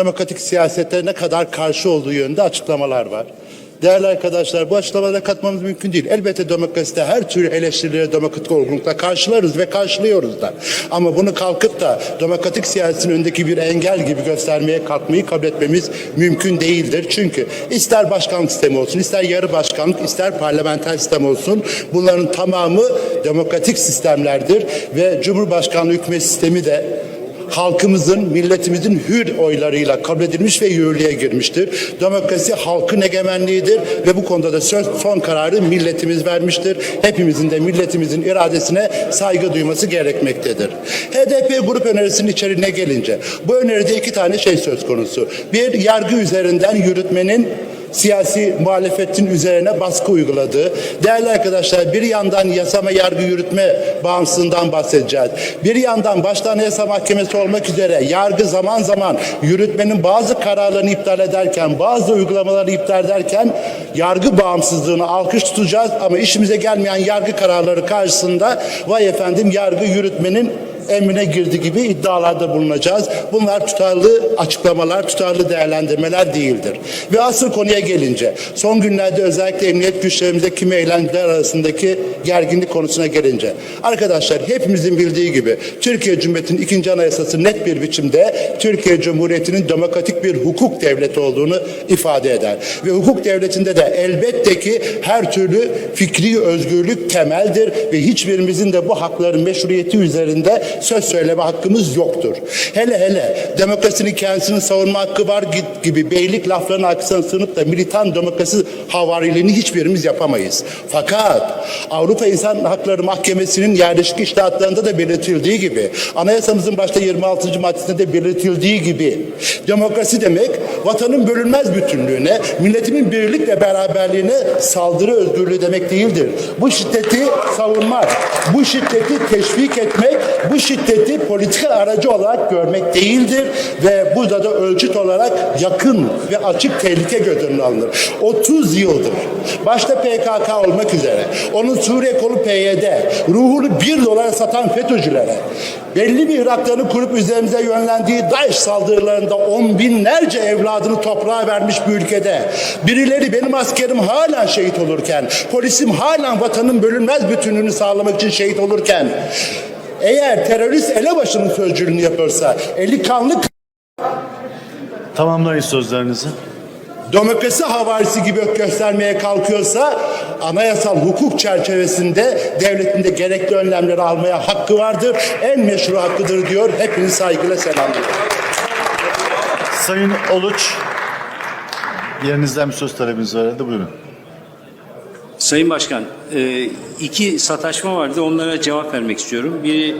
demokratik siyasete ne kadar karşı olduğu yönünde açıklamalar var. Değerli arkadaşlar bu açıklamalara katmamız mümkün değil. Elbette demokraside her türlü eleştirilere demokratik olgunlukla karşılarız ve karşılıyoruz da. Ama bunu kalkıp da demokratik siyasetin önündeki bir engel gibi göstermeye kalkmayı kabul etmemiz mümkün değildir. Çünkü ister başkanlık sistemi olsun, ister yarı başkanlık, ister parlamenter sistem olsun bunların tamamı demokratik sistemlerdir ve Cumhurbaşkanlığı hükümet sistemi de halkımızın, milletimizin hür oylarıyla kabul edilmiş ve yürürlüğe girmiştir. Demokrasi halkın egemenliğidir ve bu konuda da söz son kararı milletimiz vermiştir. Hepimizin de milletimizin iradesine saygı duyması gerekmektedir. HDP grup önerisinin içeriğine gelince bu öneride iki tane şey söz konusu. Bir yargı üzerinden yürütmenin siyasi muhalefetin üzerine baskı uyguladığı. Değerli arkadaşlar bir yandan yasama yargı yürütme bağımsızlığından bahsedeceğiz. Bir yandan başta Anayasa Mahkemesi olmak üzere yargı zaman zaman yürütmenin bazı kararlarını iptal ederken, bazı uygulamaları iptal ederken yargı bağımsızlığını alkış tutacağız ama işimize gelmeyen yargı kararları karşısında vay efendim yargı yürütmenin emrine girdi gibi iddialarda bulunacağız. Bunlar tutarlı açıklamalar, tutarlı değerlendirmeler değildir. Ve asıl konuya gelince, son günlerde özellikle emniyet güçlerimize kimi eğlenceler arasındaki gerginlik konusuna gelince, arkadaşlar hepimizin bildiği gibi Türkiye Cumhuriyeti'nin ikinci anayasası net bir biçimde Türkiye Cumhuriyeti'nin demokratik bir hukuk devleti olduğunu ifade eder. Ve hukuk devletinde de elbette ki her türlü fikri özgürlük temeldir ve hiçbirimizin de bu hakların meşruiyeti üzerinde söz söyleme hakkımız yoktur. Hele hele demokrasinin kendisini savunma hakkı var gibi beylik laflarının arkasına sığınıp da militan demokrasi havariliğini hiçbirimiz yapamayız. Fakat Avrupa İnsan Hakları Mahkemesi'nin yerleşik iştahatlarında da belirtildiği gibi anayasamızın başta 26. maddesinde de belirtildiği gibi demokrasi demek vatanın bölünmez bütünlüğüne, milletimin birlik ve beraberliğine saldırı özgürlüğü demek değildir. Bu şiddeti savunmak, bu şiddeti teşvik etmek, bu şiddeti politika aracı olarak görmek değildir ve burada da ölçüt olarak yakın ve açık tehlike göz önüne alınır. 30 yıldır başta PKK olmak üzere onun Suriye kolu PYD ruhunu 1 dolara satan FETÖ'cülere belli bir Iraklarını kurup üzerimize yönlendiği DAEŞ saldırılarında on binlerce evladını toprağa vermiş bir ülkede birileri benim askerim hala şehit olurken polisim hala vatanın bölünmez bütünlüğünü sağlamak için şehit olurken eğer terörist elebaşının sözcülüğünü yapıyorsa, eli kanlı Tamamlayın sözlerinizi. demokrasi havarisi gibi göstermeye kalkıyorsa anayasal hukuk çerçevesinde devletin de gerekli önlemleri almaya hakkı vardır. En meşru hakkıdır diyor. Hepinizi saygıyla selamlıyorum. Sayın Oluç, yerinizden bir söz talebiniz var herhalde. Buyurun. Sayın Başkan, e, iki sataşma vardı. Onlara cevap vermek istiyorum. Biri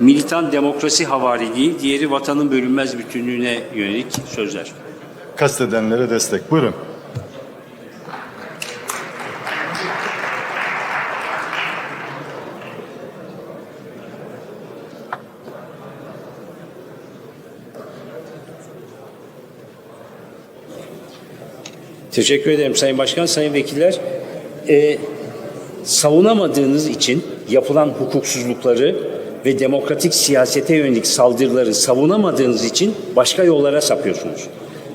militan demokrasi havariliği, diğeri vatanın bölünmez bütünlüğüne yönelik sözler. Kastedenlere destek. Buyurun. Teşekkür ederim Sayın Başkan, Sayın Vekiller. E, savunamadığınız için yapılan hukuksuzlukları ve demokratik siyasete yönelik saldırıları savunamadığınız için başka yollara sapıyorsunuz.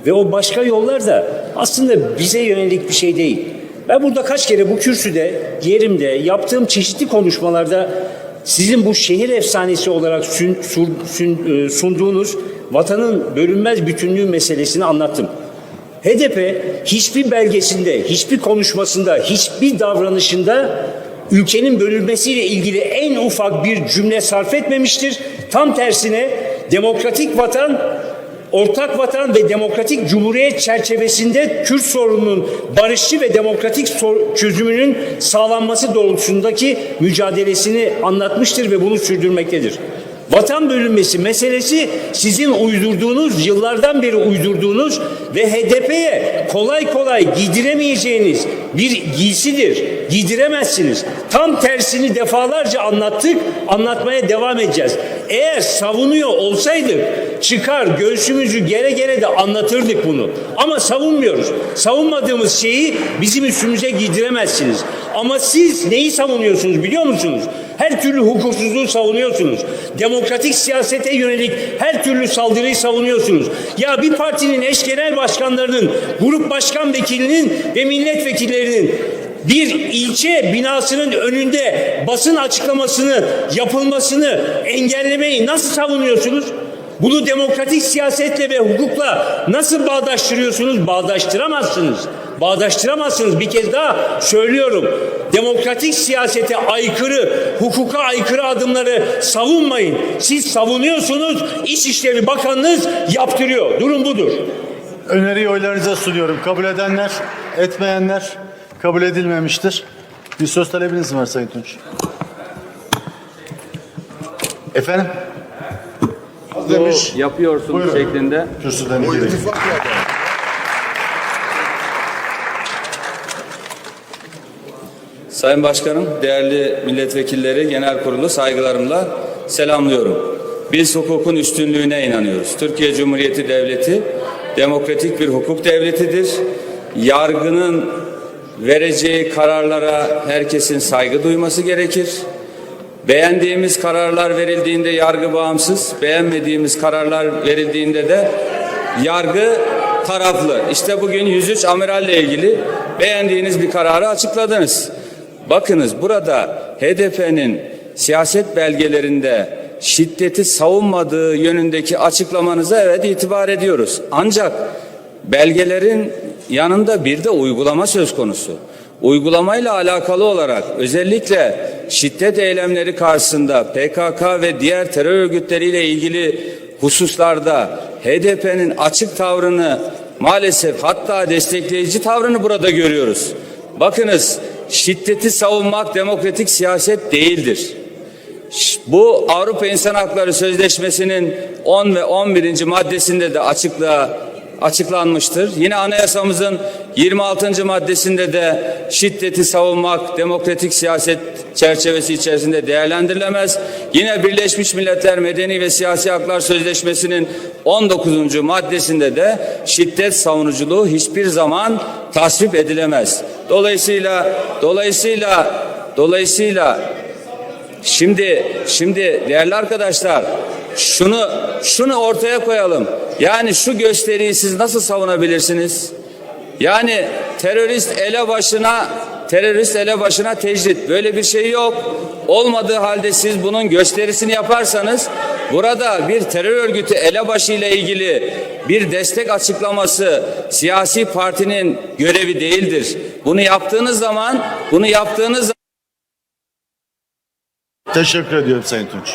Ve o başka yollar da aslında bize yönelik bir şey değil. Ben burada kaç kere bu kürsüde, yerimde, yaptığım çeşitli konuşmalarda sizin bu şehir efsanesi olarak sün- sun- sün- e, sunduğunuz vatanın bölünmez bütünlüğü meselesini anlattım. HDP hiçbir belgesinde, hiçbir konuşmasında, hiçbir davranışında ülkenin bölünmesiyle ilgili en ufak bir cümle sarf etmemiştir. Tam tersine demokratik vatan, ortak vatan ve demokratik cumhuriyet çerçevesinde Kürt sorununun barışçı ve demokratik çözümünün sağlanması doğrultusundaki mücadelesini anlatmıştır ve bunu sürdürmektedir. Vatan bölünmesi meselesi sizin uydurduğunuz, yıllardan beri uydurduğunuz ve HDP'ye kolay kolay giydiremeyeceğiniz bir giysidir. Giydiremezsiniz. Tam tersini defalarca anlattık, anlatmaya devam edeceğiz. Eğer savunuyor olsaydık çıkar göğsümüzü gere gere de anlatırdık bunu. Ama savunmuyoruz. Savunmadığımız şeyi bizim üstümüze giydiremezsiniz. Ama siz neyi savunuyorsunuz biliyor musunuz? Her türlü hukuksuzluğu savunuyorsunuz. Demokratik siyasete yönelik her türlü saldırıyı savunuyorsunuz. Ya bir partinin eş genel başkanlarının, grup başkan vekilinin ve milletvekillerinin bir ilçe binasının önünde basın açıklamasını yapılmasını engellemeyi nasıl savunuyorsunuz? Bunu demokratik siyasetle ve hukukla nasıl bağdaştırıyorsunuz? Bağdaştıramazsınız. Bağdaştıramazsınız. Bir kez daha söylüyorum. Demokratik siyasete aykırı, hukuka aykırı adımları savunmayın. Siz savunuyorsunuz, İçişleri Bakanınız yaptırıyor. Durum budur. Öneriyi oylarınıza sunuyorum. Kabul edenler, etmeyenler kabul edilmemiştir. Bir söz talebiniz var Sayın Tunç? Efendim? Demiş. yapıyorsun Buyurun. şeklinde Kürsüden gidelim. Sayın Başkanım, değerli milletvekilleri, genel kurulu saygılarımla selamlıyorum. Biz hukukun üstünlüğüne inanıyoruz. Türkiye Cumhuriyeti Devleti demokratik bir hukuk devletidir. Yargının vereceği kararlara herkesin saygı duyması gerekir. Beğendiğimiz kararlar verildiğinde yargı bağımsız, beğenmediğimiz kararlar verildiğinde de yargı taraflı. İşte bugün 103 amiralle ilgili beğendiğiniz bir kararı açıkladınız. Bakınız burada HDP'nin siyaset belgelerinde şiddeti savunmadığı yönündeki açıklamanıza evet itibar ediyoruz. Ancak belgelerin yanında bir de uygulama söz konusu. Uygulamayla alakalı olarak özellikle şiddet eylemleri karşısında PKK ve diğer terör örgütleriyle ilgili hususlarda HDP'nin açık tavrını maalesef hatta destekleyici tavrını burada görüyoruz. Bakınız şiddeti savunmak demokratik siyaset değildir. Bu Avrupa İnsan Hakları Sözleşmesi'nin 10 ve 11. maddesinde de açıklığa açıklanmıştır. Yine anayasamızın 26. maddesinde de şiddeti savunmak demokratik siyaset çerçevesi içerisinde değerlendirilemez. Yine Birleşmiş Milletler Medeni ve Siyasi Haklar Sözleşmesi'nin 19. maddesinde de şiddet savunuculuğu hiçbir zaman tasvip edilemez. Dolayısıyla dolayısıyla dolayısıyla Şimdi şimdi değerli arkadaşlar şunu şunu ortaya koyalım. Yani şu gösteriyi siz nasıl savunabilirsiniz? Yani terörist ele başına terörist ele başına tecrit böyle bir şey yok. Olmadığı halde siz bunun gösterisini yaparsanız burada bir terör örgütü elebaşı ile ilgili bir destek açıklaması siyasi partinin görevi değildir. Bunu yaptığınız zaman bunu yaptığınız Teşekkür ediyorum Sayın Tunç.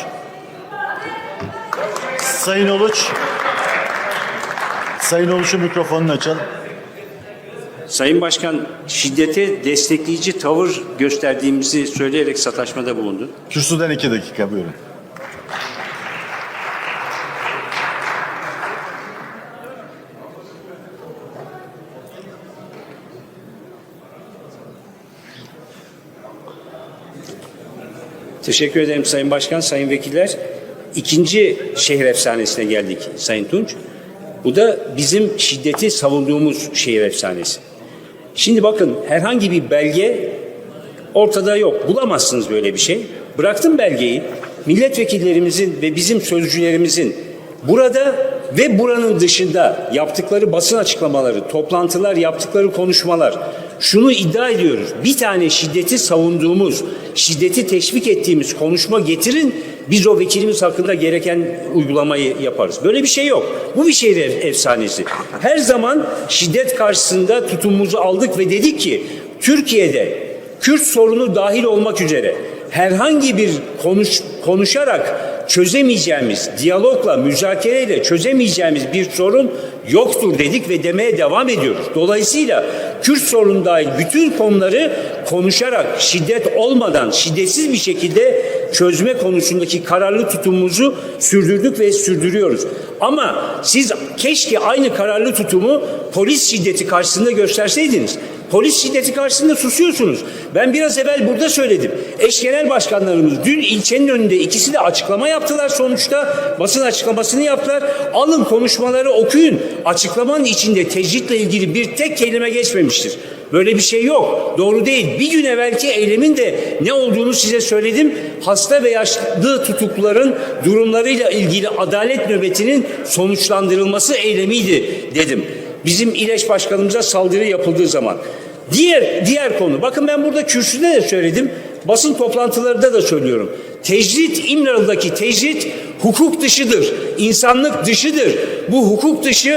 Sayın Uluç. Sayın Uluç'un mikrofonunu açalım. Sayın Başkan şiddete destekleyici tavır gösterdiğimizi söyleyerek sataşmada bulundu. Kürsüden iki dakika buyurun. Teşekkür ederim Sayın Başkan, Sayın Vekiller. İkinci şehir efsanesine geldik Sayın Tunç. Bu da bizim şiddeti savunduğumuz şehir efsanesi. Şimdi bakın herhangi bir belge ortada yok. Bulamazsınız böyle bir şey. Bıraktım belgeyi. Milletvekillerimizin ve bizim sözcülerimizin burada ve buranın dışında yaptıkları basın açıklamaları, toplantılar, yaptıkları konuşmalar şunu iddia ediyoruz. Bir tane şiddeti savunduğumuz, şiddeti teşvik ettiğimiz konuşma getirin. Biz o vekilimiz hakkında gereken uygulamayı yaparız. Böyle bir şey yok. Bu bir ef- efsanesi. Her zaman şiddet karşısında tutumumuzu aldık ve dedik ki Türkiye'de Kürt sorunu dahil olmak üzere herhangi bir konuş, konuşarak çözemeyeceğimiz, diyalogla, müzakereyle çözemeyeceğimiz bir sorun yoktur dedik ve demeye devam ediyoruz. Dolayısıyla Kürt sorunu dahil bütün konuları konuşarak, şiddet olmadan, şiddetsiz bir şekilde çözme konusundaki kararlı tutumumuzu sürdürdük ve sürdürüyoruz. Ama siz keşke aynı kararlı tutumu polis şiddeti karşısında gösterseydiniz. Polis şiddeti karşısında susuyorsunuz. Ben biraz evvel burada söyledim. Eş genel başkanlarımız dün ilçenin önünde ikisi de açıklama yaptılar sonuçta. Basın açıklamasını yaptılar. Alın konuşmaları okuyun. Açıklamanın içinde tecritle ilgili bir tek kelime geçmemiştir. Böyle bir şey yok. Doğru değil. Bir gün evvelki eylemin de ne olduğunu size söyledim. Hasta ve yaşlı tutukluların durumlarıyla ilgili adalet nöbetinin sonuçlandırılması eylemiydi dedim. Bizim İleş Başkanımıza saldırı yapıldığı zaman. Diğer diğer konu. Bakın ben burada kürsüde de söyledim. Basın toplantılarında da söylüyorum. Tecrit İmralı'daki tecrit hukuk dışıdır. insanlık dışıdır. Bu hukuk dışı